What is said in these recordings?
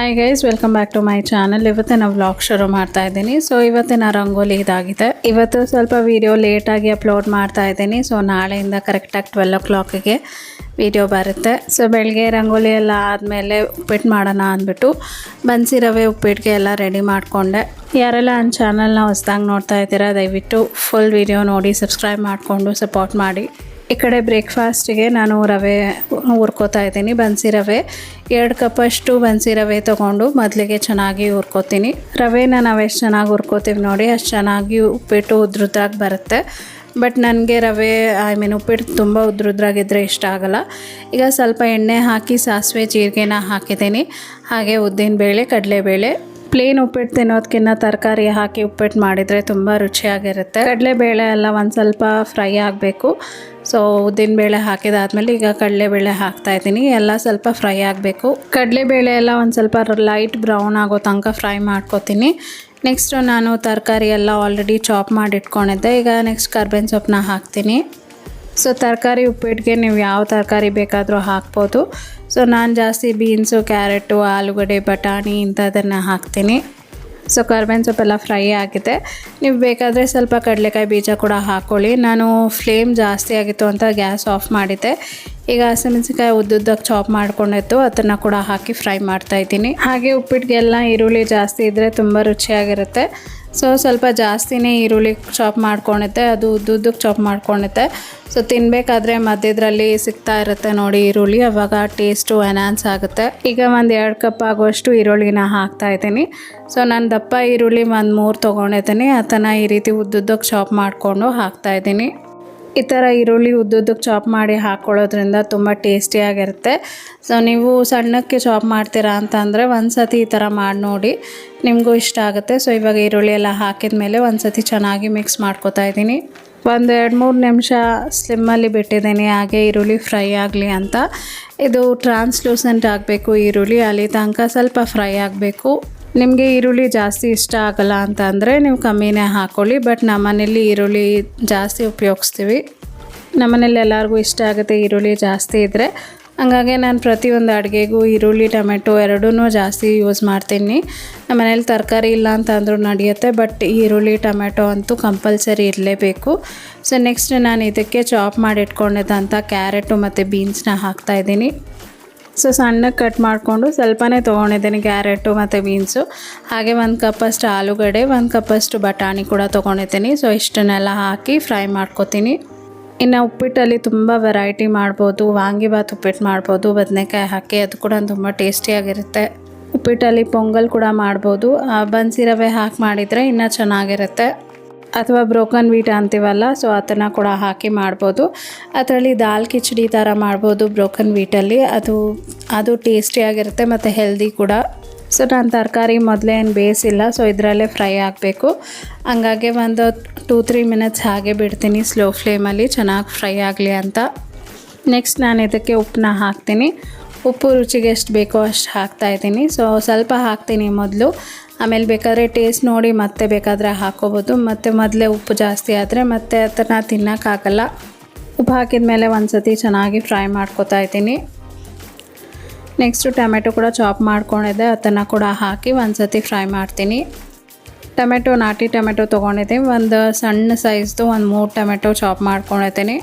Hi guys welcome back to my channel ಇವತ್ತಿನ vlog ಶುರು ಮಾಡ್ತಾ ಇದ್ದೀನಿ. ಸೊ ಇವತ್ತಿನ ರಂಗೋಲಿ ಇದಾಗಿದೆ. ಇವತ್ತು ಸ್ವಲ್ಪ ವೀಡಿಯೋ ಲೇಟಾಗಿ ಅಪ್ಲೋಡ್ ಮಾಡ್ತಾ ಇದ್ದೀನಿ. ಸೊ ನಾಳೆಯಿಂದ ಕರೆಕ್ಟಾಗಿ ಟ್ವೆಲ್ ಓ ಕ್ಲಾಕಿಗೆ ವೀಡಿಯೋ ಬರುತ್ತೆ. ಸೊ ಬೆಳಗ್ಗೆ ರಂಗೋಲಿ ಎಲ್ಲ ಆದಮೇಲೆ ಉಪ್ಪಿಟ್ಟು ಮಾಡೋಣ ಅಂದ್ಬಿಟ್ಟು ಬನ್ಸಿ ರವೆ ಉಪ್ಪಿಟ್ಟಿಗೆ ಎಲ್ಲ ರೆಡಿ ಮಾಡಿಕೊಂಡೆ. ಯಾರೆಲ್ಲ ನನ್ನ ಚಾನಲ್ನ ಹೊಸ್ದಾಗಿ ನೋಡ್ತಾ ಇದ್ದೀರಾ, ದಯವಿಟ್ಟು ಫುಲ್ ವೀಡಿಯೋ ನೋಡಿ ಸಬ್ಸ್ಕ್ರೈಬ್ ಮಾಡಿಕೊಂಡು ಸಪೋರ್ಟ್ ಮಾಡಿ. ಈ ಕಡೆ ಬ್ರೇಕ್ಫಾಸ್ಟಿಗೆ ನಾನು ರವೆ ಹುರ್ಕೋತಾ ಇದ್ದೀನಿ, ಬನ್ಸಿ ರವೆ. ಎರಡು ಕಪ್ಪಷ್ಟು ಬನ್ಸಿ ರವೆ ತೊಗೊಂಡು ಮೊದಲಿಗೆ ಚೆನ್ನಾಗಿ ಹುರ್ಕೋತೀನಿ. ರವೆನ ನಾವು ಎಷ್ಟು ಚೆನ್ನಾಗಿ ಹುರ್ಕೋತೀವಿ ನೋಡಿ, ಅಷ್ಟು ಚೆನ್ನಾಗಿ ಉಪ್ಪಿಟ್ಟು ಉದ್ರುದ್ರಾಗಿ ಬರುತ್ತೆ. ಬಟ್ ನನಗೆ ರವೆ, ಐ ಮೀನ್ ಉಪ್ಪಿಟ್ಟು ತುಂಬ ಉದ್ರುದ್ರಾಗಿದ್ದರೆ ಇಷ್ಟ ಆಗಲ್ಲ. ಈಗ ಸ್ವಲ್ಪ ಎಣ್ಣೆ ಹಾಕಿ ಸಾಸಿವೆ ಜೀರಿಗೆನ ಹಾಕಿದ್ದೀನಿ. ಹಾಗೆ ಉದ್ದಿನಬೇಳೆ ಕಡಲೆಬೇಳೆ ಪ್ಲೇನ್ ಉಪ್ಪಿಟ್ಟು ತಿನ್ನೋದಕ್ಕಿಂತ ತರಕಾರಿ ಹಾಕಿ ಉಪ್ಪಿಟ್ಟು ಮಾಡಿದರೆ ತುಂಬ ರುಚಿಯಾಗಿರುತ್ತೆ. ಕಡಲೆಬೇಳೆ ಎಲ್ಲ ಒಂದು ಸ್ವಲ್ಪ ಫ್ರೈ ಆಗಬೇಕು. ಸೊ ಉದ್ದಿನಬೇಳೆ ಹಾಕಿದಾದ್ಮೇಲೆ ಈಗ ಕಡಲೆಬೇಳೆ ಹಾಕ್ತಾ ಇದ್ದೀನಿ. ಎಲ್ಲ ಸ್ವಲ್ಪ ಫ್ರೈ ಆಗಬೇಕು. ಕಡಲೆಬೇಳೆ ಎಲ್ಲ ಒಂದು ಸ್ವಲ್ಪ ಲೈಟ್ ಬ್ರೌನ್ ಆಗೋ ತನಕ ಫ್ರೈ ಮಾಡ್ಕೊತೀನಿ. ನೆಕ್ಸ್ಟು ನಾನು ತರಕಾರಿ ಎಲ್ಲ ಆಲ್ರೆಡಿ ಚಾಪ್ ಮಾಡಿ ಇಟ್ಕೊಂಡಿದ್ದೆ ಈಗ ನೆಕ್ಸ್ಟ್ ಕರ್ಬೇವಿನ ಸೊಪ್ಪನ್ನ ಹಾಕ್ತೀನಿ. ಸೊ ತರಕಾರಿ ಉಪ್ಪಿಟ್ಟಿಗೆ ನೀವು ಯಾವ ತರಕಾರಿ ಬೇಕಾದರೂ ಹಾಕ್ಬೋದು. ಸೊ ನಾನು ಜಾಸ್ತಿ ಬೀನ್ಸು ಕ್ಯಾರೆಟು ಆಲೂಗಡ್ಡೆ, ಬಟಾಣಿ ಇಂಥದ್ದನ್ನು ಹಾಕ್ತೀನಿ. ಸೊ ಕರ್ಬೇವಿನ ಸೊಪ್ಪೆಲ್ಲ ಫ್ರೈ ಆಗಿದೆ ನೀವು ಬೇಕಾದರೆ ಸ್ವಲ್ಪ ಕಡಲೆಕಾಯಿ ಬೀಜ ಕೂಡ ಹಾಕ್ಕೊಳ್ಳಿ ನಾನು ಫ್ಲೇಮ್ ಜಾಸ್ತಿ ಆಗಿತ್ತು ಅಂತ ಗ್ಯಾಸ್ ಆಫ್ ಮಾಡಿದ್ದೆ. ಈಗ ಹಸಿಮೆಣಸಿನ್ಕಾಯಿ ಉದ್ದುದ್ದಕ್ಕೆ ಚಾಪ್ ಮಾಡ್ಕೊಂಡಿತ್ತು ಅದನ್ನು ಕೂಡ ಹಾಕಿ ಫ್ರೈ ಮಾಡ್ತಾ ಇದ್ದೀನಿ. ಹಾಗೆ ಉಪ್ಪಿಟ್ಟಿಗೆಲ್ಲ ಈರುಳ್ಳಿ ಜಾಸ್ತಿ ಇದ್ದರೆ ತುಂಬ ರುಚಿಯಾಗಿರುತ್ತೆ. ಸೊ ಸ್ವಲ್ಪ ಜಾಸ್ತಿನೇ ಈರುಳ್ಳಿ ಚಾಪ್ ಮಾಡ್ಕೊಳತ್ತೆ ಅದು ಉದ್ದುದ್ದಕ್ಕೆ ಚಾಪ್ ಮಾಡ್ಕೊಳತ್ತೆ ಸೊ ತಿನ್ನಬೇಕಾದ್ರೆ ಮಧ್ಯದ್ರಲ್ಲಿ ಸಿಗ್ತಾ ಇರುತ್ತೆ ನೋಡಿ ಈರುಳ್ಳಿ, ಅವಾಗ ಟೇಸ್ಟು ಎನ್ಹಾನ್ಸ್ ಆಗುತ್ತೆ. ಈಗ ಒಂದು ಎರಡು ಕಪ್ ಆಗುವಷ್ಟು ಈರುಳ್ಳಿನ ಹಾಕ್ತಾ ಇದ್ದೀನಿ. ಸೊ ನಾನು ದಪ್ಪ ಈರುಳ್ಳಿ ಒಂದು ಮೂರು ತೊಗೊಂಡಿದ್ದೀನಿ ಅದನ್ನು ಈ ರೀತಿ ಉದ್ದುದ್ದಕ್ಕೆ ಚಾಪ್ ಮಾಡಿಕೊಂಡು ಹಾಕ್ತಾ ಇದ್ದೀನಿ. ಈ ಥರ ಈರುಳ್ಳಿ ಉದ್ದುದ್ದಕ್ಕೆ ಚಾಪ್ ಮಾಡಿ ಹಾಕ್ಕೊಳ್ಳೋದ್ರಿಂದ ತುಂಬ ಟೇಸ್ಟಿಯಾಗಿರುತ್ತೆ ಸೊ ನೀವು ಸಣ್ಣಕ್ಕೆ ಚಾಪ್ ಮಾಡ್ತೀರಾ ಅಂತಂದರೆ ಒಂದು ಸತಿ ಈ ಥರ ಮಾಡಿ ನೋಡಿ. ನಿಮಗೂ ಇಷ್ಟ ಆಗುತ್ತೆ. ಸೊ ಇವಾಗ ಈರುಳ್ಳಿ ಎಲ್ಲ ಹಾಕಿದ ಮೇಲೆ ಒಂದು ಸತಿ ಚೆನ್ನಾಗಿ ಮಿಕ್ಸ್ ಮಾಡ್ಕೊತಾ ಇದ್ದೀನಿ. ಒಂದು ಎರಡು ಮೂರು ನಿಮಿಷ ಸ್ಲಿಮ್ಮಲ್ಲಿ ಬಿಟ್ಟಿದ್ದೀನಿ. ಹಾಗೆ ಈರುಳ್ಳಿ ಫ್ರೈ ಆಗಲಿ ಅಂತ. ಇದು ಟ್ರಾನ್ಸ್ಲೂಸೆಂಟ್ ಆಗಬೇಕು ಈರುಳ್ಳಿ. ಅಲ್ಲಿ ತನಕ ಸ್ವಲ್ಪ ಫ್ರೈ ಆಗಬೇಕು. ನಿಮಗೆ ಈರುಳ್ಳಿ ಜಾಸ್ತಿ ಇಷ್ಟ ಆಗಲ್ಲ ಅಂತ ಅಂದರೆ ನೀವು ಕಮ್ಮಿನೇ ಹಾಕ್ಕೊಳ್ಳಿ ಬಟ್ ನಮ್ಮನೇಲಿ ಈರುಳ್ಳಿ ಜಾಸ್ತಿ ಉಪಯೋಗಿಸ್ತೀವಿ. ನಮ್ಮನೇಲಿ ಎಲ್ಲರಿಗೂ ಇಷ್ಟ ಆಗುತ್ತೆ ಈರುಳ್ಳಿ ಜಾಸ್ತಿ ಇದ್ದರೆ ಹಂಗಾಗಿ ನಾನು ಪ್ರತಿಯೊಂದು ಅಡುಗೆಗೂ ಈರುಳ್ಳಿ, ಟೊಮೆಟೊ ಎರಡೂ ಜಾಸ್ತಿ ಯೂಸ್ ಮಾಡ್ತೀನಿ. ನಮ್ಮ ಮನೇಲಿ ತರಕಾರಿ ಇಲ್ಲ ಅಂತ ಅಂದರೂ ನಡೆಯುತ್ತೆ ಬಟ್ ಈರುಳ್ಳಿ, ಟೊಮೆಟೊ ಅಂತೂ ಕಂಪಲ್ಸರಿ ಇರಲೇಬೇಕು. ಸೊ ನೆಕ್ಸ್ಟ್ ನಾನು ಇದಕ್ಕೆ ಚಾಪ್ ಮಾಡಿಟ್ಕೊಂಡಿದ್ದಂಥ ಕ್ಯಾರೆಟು ಮತ್ತು ಬೀನ್ಸ್ನ ಹಾಕ್ತಾಯಿದ್ದೀನಿ ಸೊ ಸಣ್ಣಗೆ ಕಟ್ ಮಾಡಿಕೊಂಡು ಸ್ವಲ್ಪನೇ ತೊಗೊಂಡಿದ್ದೀನಿ ಕ್ಯಾರೆಟು ಮತ್ತು ಬೀನ್ಸು. ಹಾಗೆ ಒಂದು ಕಪ್ಪಷ್ಟು ಆಲೂಗಡ್ಡೆ, ಒಂದು ಕಪ್ಪಷ್ಟು ಬಟಾಣಿ ಕೂಡ ತೊಗೊಂಡಿದ್ದೀನಿ. ಸೊ ಇಷ್ಟನ್ನೆಲ್ಲ ಹಾಕಿ ಫ್ರೈ ಮಾಡ್ಕೊತೀನಿ. ಇನ್ನು ಉಪ್ಪಿಟ್ಟಲ್ಲಿ ತುಂಬ ವೆರೈಟಿ ಮಾಡ್ಬೋದು ವಾಂಗಿಭಾತ್ ಉಪ್ಪಿಟ್ಟು ಮಾಡ್ಬೋದು, ಬದನೆಕಾಯಿ ಹಾಕಿ ಅದು ಕೂಡ ತುಂಬ ಟೇಸ್ಟಿಯಾಗಿರುತ್ತೆ ಉಪ್ಪಿಟ್ಟಲ್ಲಿ ಪೊಂಗಲ್ ಕೂಡ ಮಾಡ್ಬೋದು. ಬನ್ಸಿ ರವೆ ಹಾಕಿ ಮಾಡಿದರೆ ಇನ್ನೂ ಚೆನ್ನಾಗಿರುತ್ತೆ. ಅಥವಾ ಬ್ರೋಕನ್ ವೀಟ್ ಅಂತೀವಲ್ಲ ಸೊ ಅದನ್ನು ಕೂಡ ಹಾಕಿ ಮಾಡ್ಬೋದು. ಅದರಲ್ಲಿ ದಾಲ್ ಕಿಚಡಿ ಥರ ಮಾಡ್ಬೋದು ಬ್ರೋಕನ್ ವೀಟಲ್ಲಿ ಅದು ಅದು ಟೇಸ್ಟಿಯಾಗಿರುತ್ತೆ ಮತ್ತು ಹೆಲ್ದಿ ಕೂಡ. ಸೊ ನಾನು ತರಕಾರಿ ಮೊದಲೇ ಏನು ಬೇಯಿಸಿಲ್ಲ ಸೊ ಇದರಲ್ಲೇ ಫ್ರೈ ಆಗಬೇಕು ಹಂಗಾಗಿ ಒಂದು ಟೂ ತ್ರೀ ಮಿನಿಟ್ಸ್ ಹಾಗೆ ಬಿಡ್ತೀನಿ ಸ್ಲೋ ಫ್ಲೇಮಲ್ಲಿ ಚೆನ್ನಾಗಿ ಫ್ರೈ ಆಗಲಿ ಅಂತ. ನೆಕ್ಸ್ಟ್ ನಾನು ಇದಕ್ಕೆ ಉಪ್ಪನ್ನ ಹಾಕ್ತೀನಿ. ಉಪ್ಪು ರುಚಿಗೆ ಎಷ್ಟು ಬೇಕೋ ಅಷ್ಟು ಹಾಕ್ತಾ ಇದ್ದೀನಿ. ಸೊ ಸ್ವಲ್ಪ ಹಾಕ್ತೀನಿ ಮೊದಲು. ಆಮೇಲೆ ಬೇಕಾದರೆ ಟೇಸ್ಟ್ ನೋಡಿ ಮತ್ತೆ ಬೇಕಾದರೆ ಹಾಕೋಬೋದು. ಮತ್ತು ಮೊದಲೇ ಉಪ್ಪು ಜಾಸ್ತಿ ಆದರೆ ಮತ್ತೆ ಅದನ್ನು ತಿನ್ನೋಕ್ಕಾಗಲ್ಲ ಉಪ್ಪು ಹಾಕಿದ ಮೇಲೆ ಒಂದು ಸತಿ ಚೆನ್ನಾಗಿ ಫ್ರೈ ಮಾಡ್ಕೊತಾ ಇದ್ದೀನಿ. ನೆಕ್ಸ್ಟು ಟೊಮೆಟೊ ಕೂಡ ಚಾಪ್ ಮಾಡ್ಕೊಂಡಿದ್ದೆ. ಅದನ್ನು ಕೂಡ ಹಾಕಿ ಒಂದು ಸತಿ ಫ್ರೈ ಮಾಡ್ತೀನಿ. ಟೊಮೆಟೊ ನಾಟಿ ಟೊಮೆಟೊ ತೊಗೊಂಡಿದ್ದೀನಿ ಒಂದು ಸಣ್ಣ ಸೈಜ್ದು ಒಂದು ಮೂರು ಟೊಮೆಟೊ ಚಾಪ್ ಮಾಡ್ಕೊಂಡಿದ್ದೀನಿ.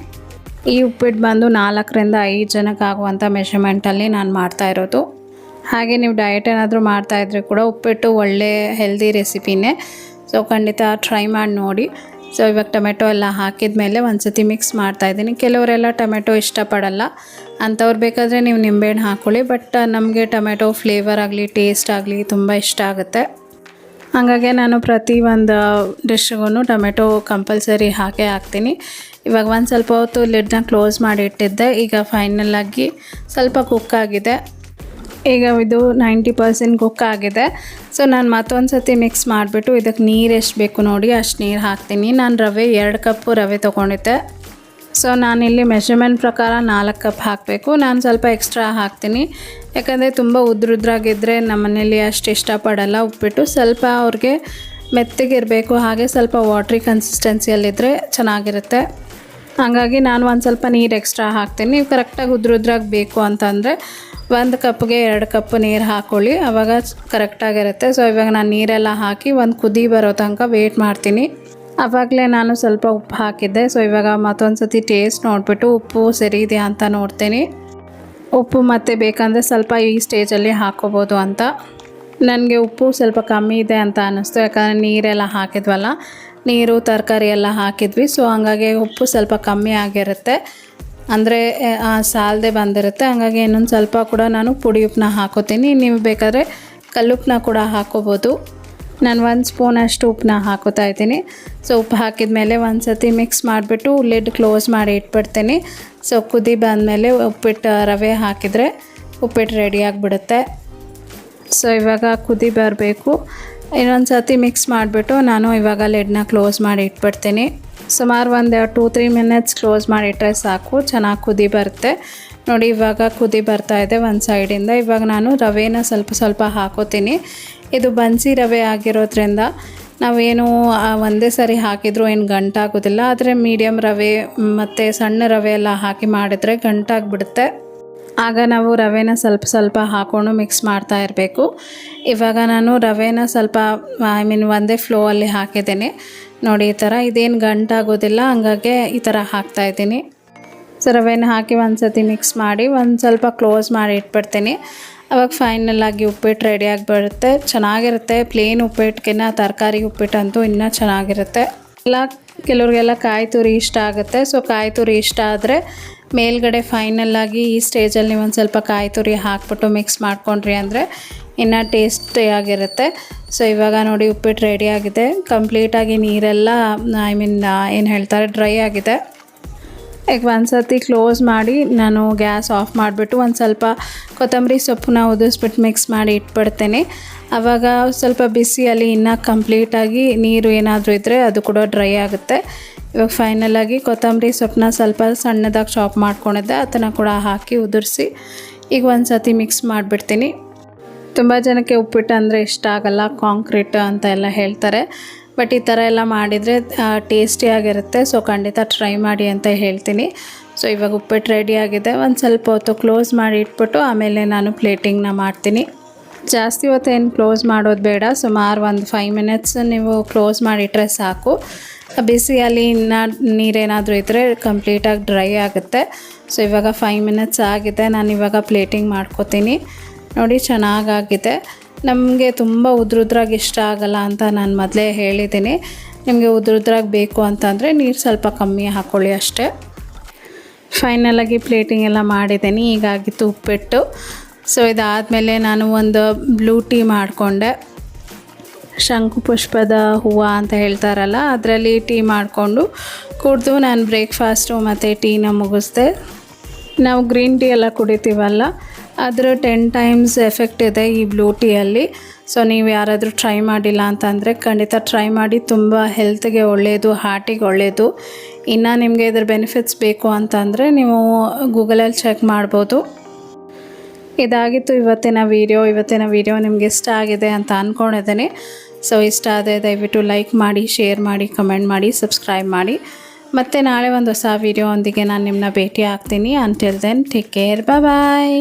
ಈ ಉಪ್ಪಿಟ್ಟು ಬಂದು ನಾಲ್ಕರಿಂದ ಐದು ಜನಕ್ಕೆ ಆಗುವಂಥ ಮೆಷರ್ಮೆಂಟಲ್ಲಿ ನಾನು ಮಾಡ್ತಾ ಇರೋದು. ಹಾಗೆ ನೀವು ಡಯಟ್ ಏನಾದರೂ ಮಾಡ್ತಾಯಿದ್ರೆ ಕೂಡ ಉಪ್ಪಿಟ್ಟು ಒಳ್ಳೆ ಹೆಲ್ದಿ ರೆಸಿಪಿನೇ ಸೊ ಖಂಡಿತ ಟ್ರೈ ಮಾಡಿ ನೋಡಿ. ಸೊ ಇವಾಗ ಟೊಮೆಟೊ ಎಲ್ಲ ಹಾಕಿದ ಮೇಲೆ ಒಂದು ಸತಿ ಮಿಕ್ಸ್ ಮಾಡ್ತಾಯಿದ್ದೀನಿ ಕೆಲವರೆಲ್ಲ ಟೊಮೆಟೊ ಇಷ್ಟಪಡಲ್ಲ. ಅಂಥವ್ರು ಬೇಕಾದರೆ ನೀವು ನಿಂಬೆಹಣ್ಣು ಹಾಕ್ಕೊಳ್ಳಿ ಬಟ್ ನಮಗೆ ಟೊಮೆಟೊ ಫ್ಲೇವರ್ ಆಗಲಿ ಟೇಸ್ಟ್ ಆಗಲಿ ತುಂಬ ಇಷ್ಟ ಆಗುತ್ತೆ. ಹಾಗಾಗಿ ನಾನು ಪ್ರತಿ ಒಂದು ಡಿಶ್ಗೂ ಟೊಮೆಟೊ ಕಂಪಲ್ಸರಿ ಹಾಕೇ ಹಾಕ್ತೀನಿ. ಇವಾಗ ಒಂದು ಸ್ವಲ್ಪ ಹೊತ್ತು ಲಿಡ್ನ ಕ್ಲೋಸ್ ಮಾಡಿ ಇಟ್ಟಿದ್ದೆ. ಈಗ ಫೈನಲಾಗಿ ಸ್ವಲ್ಪ ಕುಕ್ ಆಗಿದೆ. ಈಗ ಇದು ನೈಂಟಿ ಪರ್ಸೆಂಟ್ ಕುಕ್ ಆಗಿದೆ. ಸೊ ನಾನು ಮತ್ತೊಂದು ಸತಿ ಮಿಕ್ಸ್ ಮಾಡಿಬಿಟ್ಟು ಇದಕ್ಕೆ ನೀರು ಎಷ್ಟು ಬೇಕು ನೋಡಿ ಅಷ್ಟು ನೀರು ಹಾಕ್ತೀನಿ. ನಾನು ರವೆ ಎರಡು ಕಪ್ಪು ರವೆ ತೊಗೊಂಡಿದ್ದೆ. ಸೊ ನಾನಿಲ್ಲಿ ಮೆಷರ್ಮೆಂಟ್ ಪ್ರಕಾರ ನಾಲ್ಕು ಕಪ್ ಹಾಕಬೇಕು. ನಾನು ಸ್ವಲ್ಪ ಎಕ್ಸ್ಟ್ರಾ ಹಾಕ್ತೀನಿ. ಯಾಕಂದರೆ ತುಂಬ ಉದ್ರುದ್ರಾಗಿದ್ದರೆ ನಮ್ಮ ಮನೇಲಿ ಅಷ್ಟು ಇಷ್ಟಪಡಲ್ಲ ಉಪ್ಪಿಟ್ಟು. ಸ್ವಲ್ಪ ಅವ್ರಿಗೆ ಮೆತ್ತಗಿರಬೇಕು, ಹಾಗೆ ಸ್ವಲ್ಪ ವಾಟ್ರಿ ಕನ್ಸಿಸ್ಟೆನ್ಸಿಯಲ್ಲಿದ್ದರೆ ಚೆನ್ನಾಗಿರುತ್ತೆ. ಹಾಗಾಗಿ ನಾನು ಒಂದು ಸ್ವಲ್ಪ ನೀರು ಎಕ್ಸ್ಟ್ರಾ ಹಾಕ್ತೀನಿ. ನೀವು ಕರೆಕ್ಟಾಗಿ ಉದ್ರುದ್ರಾಗಿ ಬೇಕು ಅಂತಂದರೆ ಒಂದು ಕಪ್ಗೆ ಎರಡು ಕಪ್ ನೀರು ಹಾಕ್ಕೊಳ್ಳಿ ಆವಾಗ ಕರೆಕ್ಟಾಗಿರುತ್ತೆ ಸೊ ಇವಾಗ ನಾನು ನೀರೆಲ್ಲ ಹಾಕಿ ಒಂದು ಕುದಿ ಬರೋ ತನಕ ವೇಟ್ ಮಾಡ್ತೀನಿ. ಆವಾಗಲೇ ನಾನು ಸ್ವಲ್ಪ ಉಪ್ಪು ಹಾಕಿದ್ದೆ. ಸೊ ಇವಾಗ ಮತ್ತೊಂದು ಸತಿ ಟೇಸ್ಟ್ ನೋಡಿಬಿಟ್ಟು ಉಪ್ಪು ಸರಿ ಇದೆಯಾ ಅಂತ ನೋಡ್ತೀನಿ. ಉಪ್ಪು ಮತ್ತೆ ಬೇಕಂದರೆ ಸ್ವಲ್ಪ ಈ ಸ್ಟೇಜಲ್ಲಿ ಹಾಕೋಬೋದು ಅಂತ. ನನಗೆ ಉಪ್ಪು ಸ್ವಲ್ಪ ಕಮ್ಮಿ ಇದೆ ಅಂತ ಅನ್ನಿಸ್ತು ಯಾಕಂದರೆ ನೀರೆಲ್ಲ ಹಾಕಿದ್ವಲ್ಲ. ನೀರು, ತರಕಾರಿ ಎಲ್ಲ ಹಾಕಿದ್ವಿ. ಸೊ ಹಂಗಾಗಿ ಉಪ್ಪು ಸ್ವಲ್ಪ ಕಮ್ಮಿ ಆಗಿರುತ್ತೆ. ಅಂದರೆ ಸಾಲದೆ ಬಂದಿರುತ್ತೆ. ಹಂಗಾಗಿ ಇನ್ನೊಂದು ಸ್ವಲ್ಪ ಕೂಡ ನಾನು ಪುಡಿ ಉಪ್ಪನ್ನ ಹಾಕೋತೀನಿ. ನೀವು ಬೇಕಾದರೆ ಕಲ್ಲುಪ್ಪನ್ನ ಕೂಡ ಹಾಕೋಬೋದು. ನಾನು ಒಂದು ಸ್ಪೂನ್ ಅಷ್ಟು ಉಪ್ಪನ್ನ ಹಾಕೋತಾ ಇದ್ದೀನಿ. ಸೊ ಉಪ್ಪು ಹಾಕಿದ ಮೇಲೆ ಒಂದು ಸತಿ ಮಿಕ್ಸ್ ಮಾಡಿಬಿಟ್ಟು ಲಿಡ್ ಕ್ಲೋಸ್ ಮಾಡಿ ಇಟ್ಬಿಡ್ತೀನಿ. ಸೊ ಕುದಿ ಬಂದಮೇಲೆ ಉಪ್ಪಿಟ್ಟು ರವೆ ಹಾಕಿದರೆ ಉಪ್ಪಿಟ್ಟು ರೆಡಿ ಆಗಿಬಿಡುತ್ತೆ. ಸೊ ಇವಾಗ ಕುದಿ ಬರಬೇಕು. ಇನ್ನೊಂದು ಸತಿ ಮಿಕ್ಸ್ ಮಾಡಿಬಿಟ್ಟು ನಾನು ಇವಾಗ ಲಿಡ್ನ ಕ್ಲೋಸ್ ಮಾಡಿ ಇಟ್ಬಿಡ್ತೀನಿ. ಸುಮಾರು ಒಂದು ಟೂ, ತ್ರೀ ಮಿನಿಟ್ಸ್ ಕ್ಲೋಸ್ ಮಾಡಿಟ್ರೆ ಸಾಕು. ಚೆನ್ನಾಗಿ ಕುದಿ ಬರುತ್ತೆ. ನೋಡಿ, ಇವಾಗ ಕುದಿ ಬರ್ತಾ ಇದೆ ಒಂದು ಸೈಡಿಂದ. ಇವಾಗ ನಾನು ರವೆನ ಸ್ವಲ್ಪ ಸ್ವಲ್ಪ ಹಾಕೋತೀನಿ. ಇದು ಬನ್ಸಿ ರವೆ ಆಗಿರೋದ್ರಿಂದ ನಾವೇನು ಒಂದೇ ಸರಿ ಹಾಕಿದರೂ ಏನು ಗಂಟಾಗೋದಿಲ್ಲ. ಆದರೆ ಮೀಡಿಯಮ್ ರವೆ ಮತ್ತು ಸಣ್ಣ ರವೆ ಎಲ್ಲ ಹಾಕಿ ಮಾಡಿದರೆ ಗಂಟಾಗಿಬಿಡುತ್ತೆ. ಆಗ ನಾವು ರವೆನ ಸ್ವಲ್ಪ ಸ್ವಲ್ಪ ಹಾಕೊಂಡು ಮಿಕ್ಸ್ ಮಾಡ್ತಾ ಇರಬೇಕು. ಇವಾಗ ನಾನು ರವೆನ ಸ್ವಲ್ಪ ಐ ಮೀನ್ ಒಂದೇ ಫ್ಲೋ ಅಲ್ಲಿ ಹಾಕಿದ್ದೀನಿ. ನೋಡಿ, ಈ ಥರ ಇದೇನು ಗಂಟಾಗೋದಿಲ್ಲ ಹಂಗಾಗೆ ಈ ಥರ ಹಾಕ್ತಾಯಿದ್ದೀನಿ ಸೊ ರವೆನ ಹಾಕಿ ಒಂದು ಸತಿ ಮಿಕ್ಸ್ ಮಾಡಿ, ಒಂದು ಸ್ವಲ್ಪ ಕ್ಲೋಸ್ ಮಾಡಿ ಇಟ್ಬಿಡ್ತೀನಿ. ಅವಾಗ ಫೈನಲ್ ಆಗಿ ಉಪ್ಪಿಟ್ಟು ರೆಡಿಯಾಗಿ ಬರುತ್ತೆ. ಚೆನ್ನಾಗಿರುತ್ತೆ ಪ್ಲೇನ್ ಉಪ್ಪಿಟ್ಟಿಗಿನ್ನ ತರಕಾರಿ ಉಪ್ಪಿಟ್ಟಂತೂ ಇನ್ನೂ ಚೆನ್ನಾಗಿರುತ್ತೆ. ಎಲ್ಲ ಕೆಲವ್ರಿಗೆಲ್ಲ ಕಾಯಿ ತುರಿ ಇಷ್ಟ ಆಗುತ್ತೆ. ಸೊ ಕಾಯಿ ತುರಿ ಇಷ್ಟ ಆದರೆ ಮೇಲ್ಗಡೆ ಫೈನಲ್ಲಾಗಿ ಈ ಸ್ಟೇಜಲ್ಲಿ ಒಂದು ಸ್ವಲ್ಪ ಕಾಯಿ ತುರಿ ಹಾಕ್ಬಿಟ್ಟು ಮಿಕ್ಸ್ ಮಾಡ್ಕೊಂಡ್ರಿ ಅಂದರೆ ಇನ್ನೂ ಟೇಸ್ಟಿಯಾಗಿರುತ್ತೆ ಸೊ ಇವಾಗ ನೋಡಿ ಉಪ್ಪಿಟ್ಟು ರೆಡಿ ಆಗಿದೆ. ಕಂಪ್ಲೀಟಾಗಿ ನೀರೆಲ್ಲ ಐ ಮೀನ್ ಏನು ಹೇಳ್ತಾರೆ ಡ್ರೈ ಆಗಿದೆ. ಈಗ ಒಂದು ಸರ್ತಿ ಕ್ಲೋಸ್ ಮಾಡಿ ನಾನು ಗ್ಯಾಸ್ ಆಫ್ ಮಾಡಿಬಿಟ್ಟು ಒಂದು ಸ್ವಲ್ಪ ಕೊತ್ತಂಬರಿ ಸೊಪ್ಪನ್ನ ಉದಿಸ್ಬಿಟ್ಟು ಮಿಕ್ಸ್ ಮಾಡಿ ಇಟ್ಬಿಡ್ತೇನೆ. ಆವಾಗ ಸ್ವಲ್ಪ ಬಿಸಿ ಅಲ್ಲಿ ಇನ್ನೂ ಕಂಪ್ಲೀಟಾಗಿ ನೀರು ಏನಾದರೂ ಇದ್ದರೆ ಅದು ಕೂಡ ಡ್ರೈ ಆಗುತ್ತೆ. ಇವಾಗ ಫೈನಲಾಗಿ ಕೊತ್ತಂಬರಿ ಸೊಪ್ಪನ್ನ ಸ್ವಲ್ಪ ಸಣ್ಣದಾಗಿ ಚಾಪ್ ಮಾಡ್ಕೊಂಡಿದ್ದೆ, ಅದನ್ನು ಕೂಡ ಹಾಕಿ ಉದುರಿಸಿ ಈಗ ಒಂದು ಸತಿ ಮಿಕ್ಸ್ ಮಾಡಿಬಿಡ್ತೀನಿ. ತುಂಬ ಜನಕ್ಕೆ ಉಪ್ಪಿಟ್ಟು ಅಂದರೆ ಇಷ್ಟ ಆಗಲ್ಲ ಕಾಂಕ್ರೀಟ್ ಅಂತ ಎಲ್ಲ ಹೇಳ್ತಾರೆ. ಬಟ್ ಈ ಥರ ಎಲ್ಲ ಮಾಡಿದರೆ ಟೇಸ್ಟಿಯಾಗಿರುತ್ತೆ ಸೊ ಖಂಡಿತ ಟ್ರೈ ಮಾಡಿ ಅಂತ ಹೇಳ್ತೀನಿ. ಸೊ ಇವಾಗ ಉಪ್ಪಿಟ್ಟು ಆಗಿದೆ. ಒಂದು ಸ್ವಲ್ಪ ಹೊತ್ತು ಕ್ಲೋಸ್ ಮಾಡಿ ಇಟ್ಬಿಟ್ಟು ಆಮೇಲೆ ನಾನು ಪ್ಲೇಟಿಂಗ್ನ ಮಾಡ್ತೀನಿ. ಜಾಸ್ತಿ ಹೊತ್ತು ಏನು ಕ್ಲೋಸ್ ಮಾಡೋದು ಬೇಡ. ಸುಮಾರು ಒಂದು ಫೈವ್ ಮಿನಿಟ್ಸ್ ನೀವು ಕ್ಲೋಸ್ ಮಾಡಿಟ್ರೆ ಸಾಕು. ಬಿಸಿಯಲ್ಲಿ ಇನ್ನು ನೀರೇನಾದರೂ ಇದ್ದರೆ ಕಂಪ್ಲೀಟಾಗಿ ಡ್ರೈ ಆಗುತ್ತೆ. ಸೊ ಇವಾಗ ಫೈವ್ ಮಿನಿಟ್ಸ್ ಆಗಿದೆ. ನಾನು ಇವಾಗ ಪ್ಲೇಟಿಂಗ್ ಮಾಡ್ಕೋತೀನಿ. ನೋಡಿ, ಚೆನ್ನಾಗಾಗಿದೆ. ನಮಗೆ ತುಂಬ ಉದ್ರುದ್ರಾಗಿ ಇಷ್ಟ ಆಗಲ್ಲ ಅಂತ ನಾನು ಮೊದಲೇ ಹೇಳಿದ್ದೀನಿ. ನಿಮಗೆ ಉದ್ರುದ್ರಾಗಿ ಬೇಕು ಅಂತಂದರೆ ನೀರು ಸ್ವಲ್ಪ ಕಮ್ಮಿ ಹಾಕ್ಕೊಳ್ಳಿ ಅಷ್ಟೇ. ಫೈನಲಾಗಿ ಪ್ಲೇಟಿಂಗ್ ಎಲ್ಲ ಮಾಡಿದ್ದೀನಿ, ಈಗಾಗಿತ್ತು ಉಪ್ಪಿಟ್ಟು. ಸೊ ಇದಾದಮೇಲೆ ನಾನು ಒಂದು ಬ್ಲೂ ಟೀ ಮಾಡಿಕೊಂಡೆ. ಶಂಕುಪುಷ್ಪದ ಹೂವು ಅಂತ ಹೇಳ್ತಾರಲ್ಲ, ಅದರಲ್ಲಿ ಟೀ ಮಾಡಿಕೊಂಡು ಕುಡಿದು ನಾನು ಬ್ರೇಕ್ಫಾಸ್ಟು ಮತ್ತು ಟೀನ ಮುಗಿಸ್ದೆ. ನಾವು ಗ್ರೀನ್ ಟೀ ಎಲ್ಲ ಕುಡಿತೀವಲ್ಲ ಅದರ ಟೆನ್ ಟೈಮ್ಸ್ ಎಫೆಕ್ಟ್ ಇದೆ ಈ ಬ್ಲೂ ಟೀಯಲ್ಲಿ ಸೊ ನೀವು ಯಾರಾದರೂ ಟ್ರೈ ಮಾಡಿಲ್ಲ ಅಂತಂದರೆ ಖಂಡಿತ ಟ್ರೈ ಮಾಡಿ. ತುಂಬ ಹೆಲ್ತ್ಗೆ ಒಳ್ಳೆಯದು ಹಾರ್ಟಿಗೆ ಒಳ್ಳೆಯದು ಇನ್ನು ನಿಮಗೆ ಇದ್ರ ಬೆನಿಫಿಟ್ಸ್ ಬೇಕು ಅಂತಂದರೆ ನೀವು ಗೂಗಲಲ್ಲಿ ಚೆಕ್ ಮಾಡ್ಬೋದು. ಇದಾಗಿತ್ತು ಇವತ್ತಿನ ವೀಡಿಯೋ ಇವತ್ತಿನ ವೀಡಿಯೋ ನಿಮ್ಗೆ ಇಷ್ಟ ಆಗಿದೆ ಅಂತ ಅಂದ್ಕೊಂಡಿದ್ದೀನಿ ಸೊ ಇಷ್ಟ ಆದರೆ ದಯವಿಟ್ಟು ಲೈಕ್ ಮಾಡಿ ಶೇರ್ ಮಾಡಿ ಕಮೆಂಟ್ ಮಾಡಿ ಸಬ್ಸ್ಕ್ರೈಬ್ ಮಾಡಿ. ಮತ್ತು ನಾಳೆ ಒಂದು ಹೊಸ ವೀಡಿಯೋ ಒಂದಿಗೆ ನಾನು ನಿಮ್ಮನ್ನ ಭೇಟಿ ಆಗ್ತೀನಿ. Until then take care bye